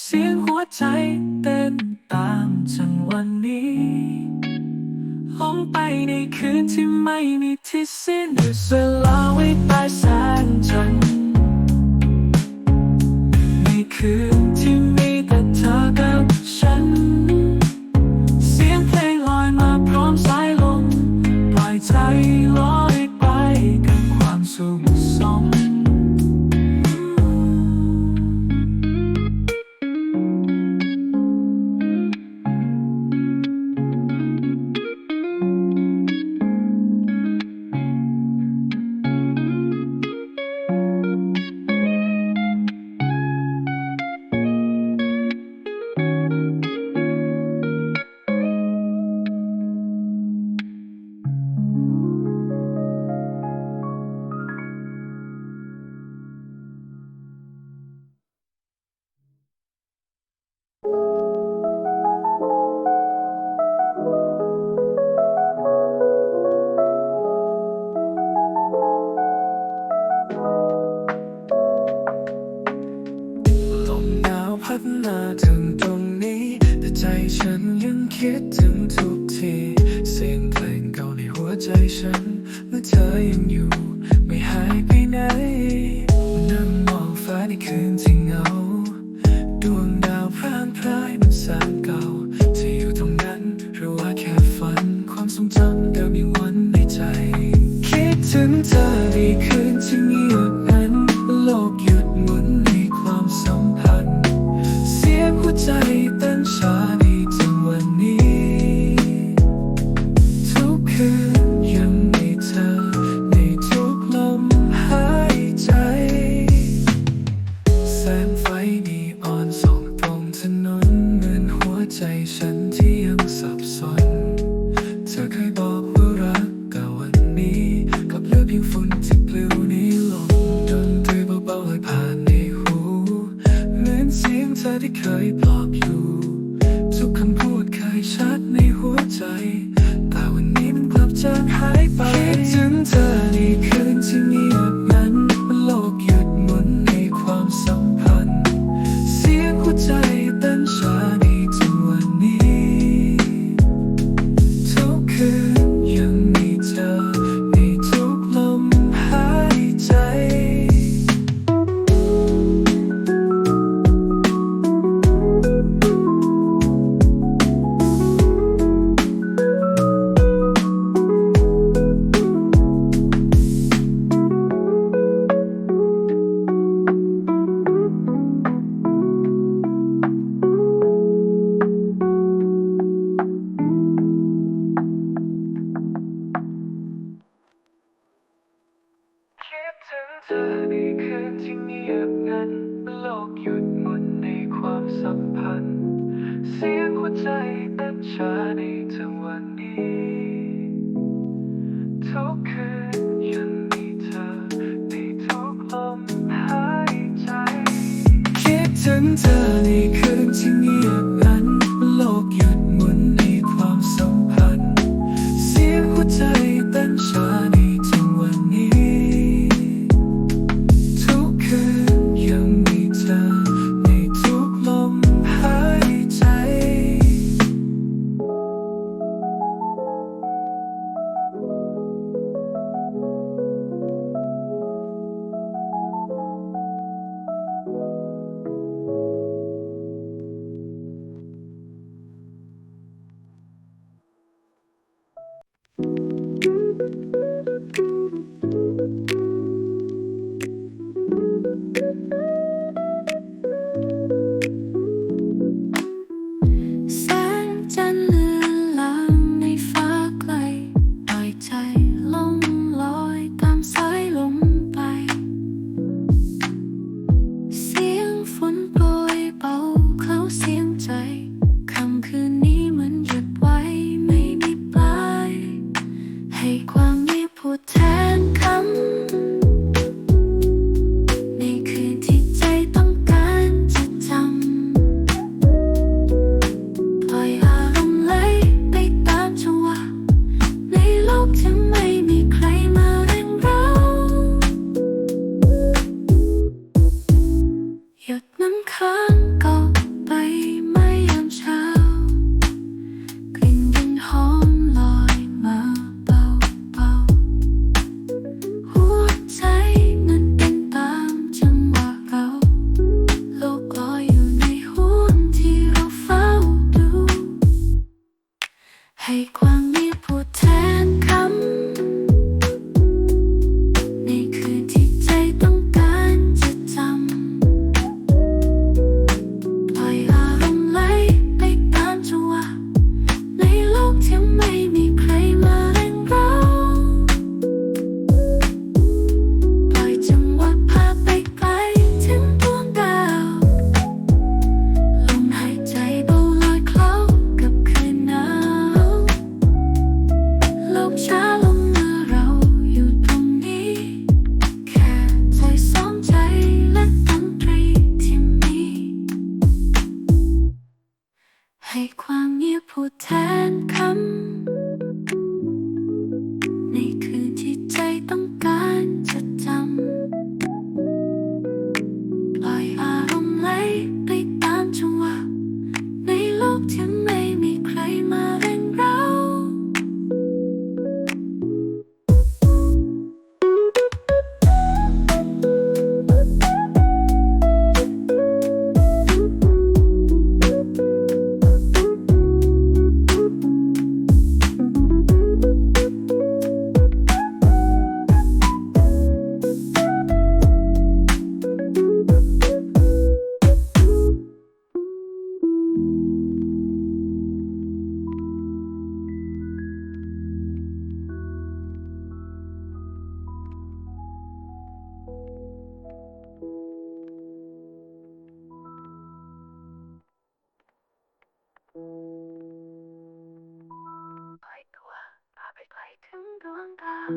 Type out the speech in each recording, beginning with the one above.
เสียงหัวใจเต้นตามจังวันนี้องไปในคืนที่ไม่มีที่สิ้นเสลาไว้ปลายแสงจันในคืน ช้าในจังวันนี้ทุกคืน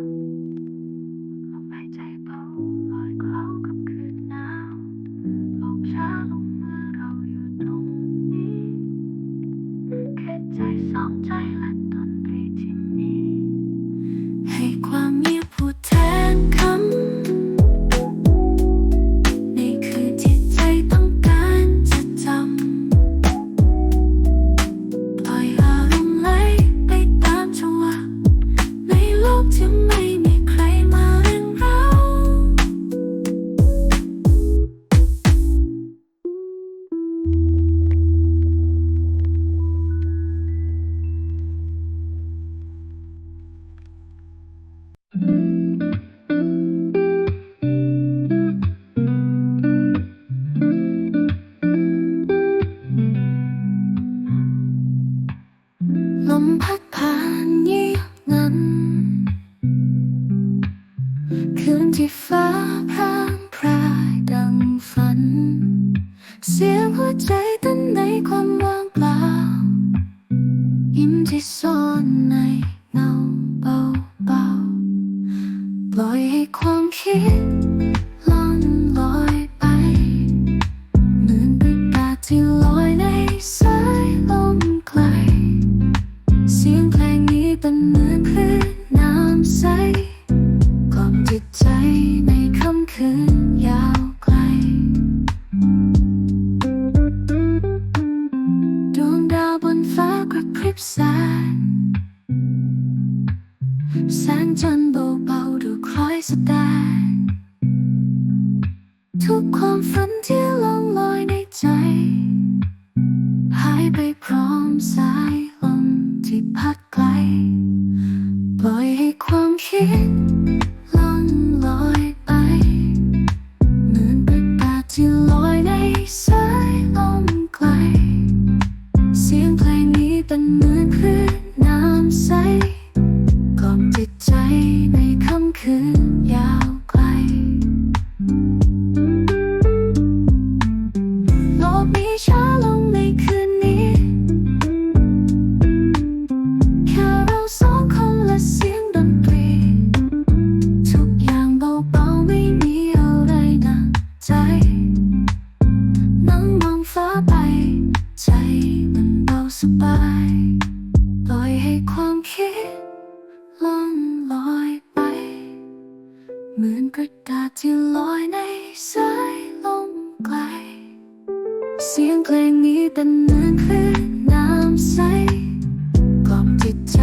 ง ลม take คิดล่องลอยไป เหมือนกระดาษที่ลอยในสายลมไกล เสียงเพลงนี้แต่นั้นคือน้ำใสกลอบจิตใจ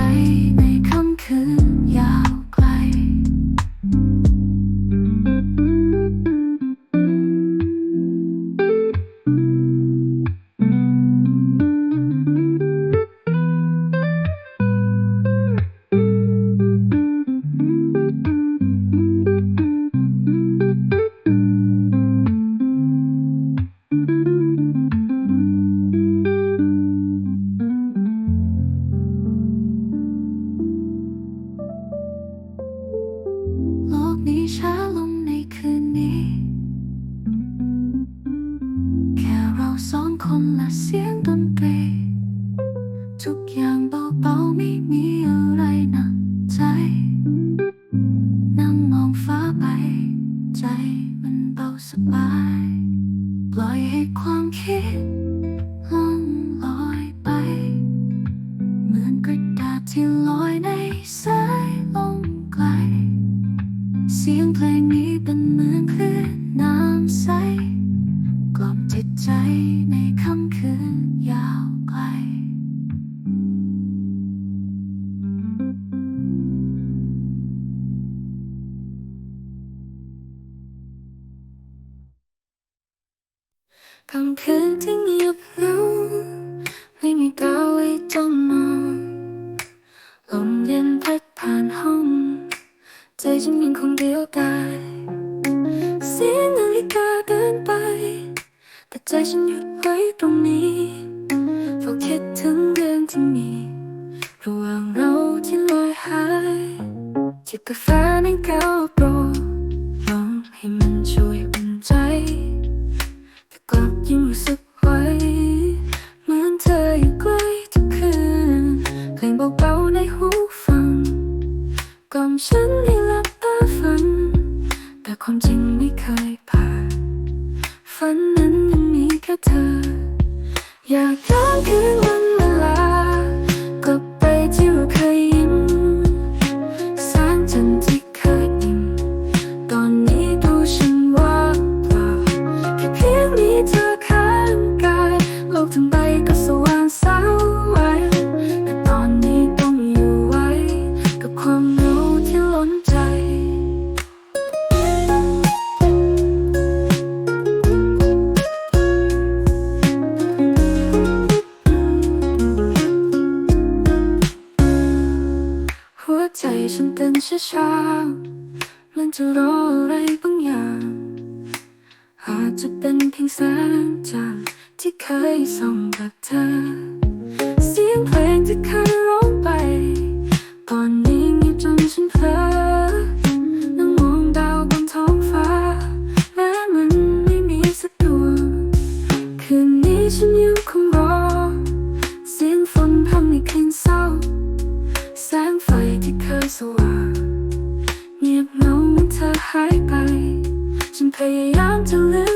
อง ใจฉันยังคงเดียวดายเสียงนาฬิกาเดินไป แต่ใจฉันหยุดไว้ตรงนี้เฝ้าคิดถึงเรื่องที่มีระหว่างเราที่ลอยหายจิบกาแฟในเก้ว 한 눈이 같아 야간 그 ฉันเต้นช้าๆมันจะรออะไรบางอย่างอาจจะเป็นเพียงแสงจันทร์ที่เคยส่องกับเธอ เสียงเพลงที่เคย hi bye. Some pay to live.